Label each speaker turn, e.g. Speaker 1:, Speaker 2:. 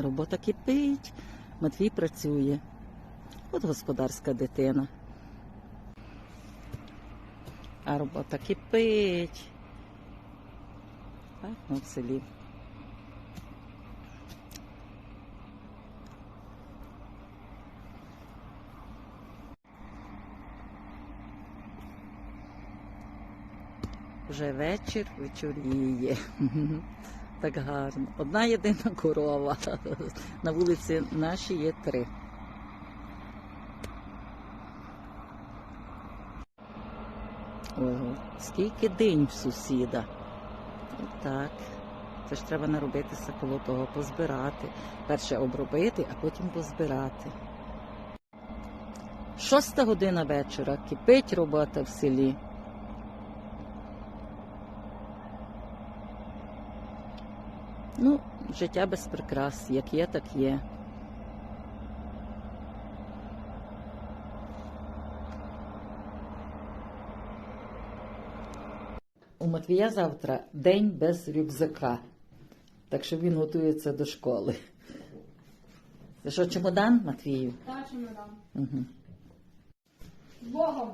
Speaker 1: Робота кипить, Матвій працює. От господарська дитина. А робота кипить. Так, ну, в селі. Вже вечір вечоріє. Так гарно. Одна єдина корова. На вулиці нашій є три. Ого, скільки день в сусіда. Так. Це ж треба наробитися коло того, позбирати. Перше обробити, а потім позбирати. Шоста година вечора. Кипить робота в селі. Ну, життя без прикрас, як є, так є. У Матвія завтра день без рюкзака, так що він готується до школи. Це що, чемодан, Матвію?
Speaker 2: Та чемодан.
Speaker 1: Угу.
Speaker 2: З Богом.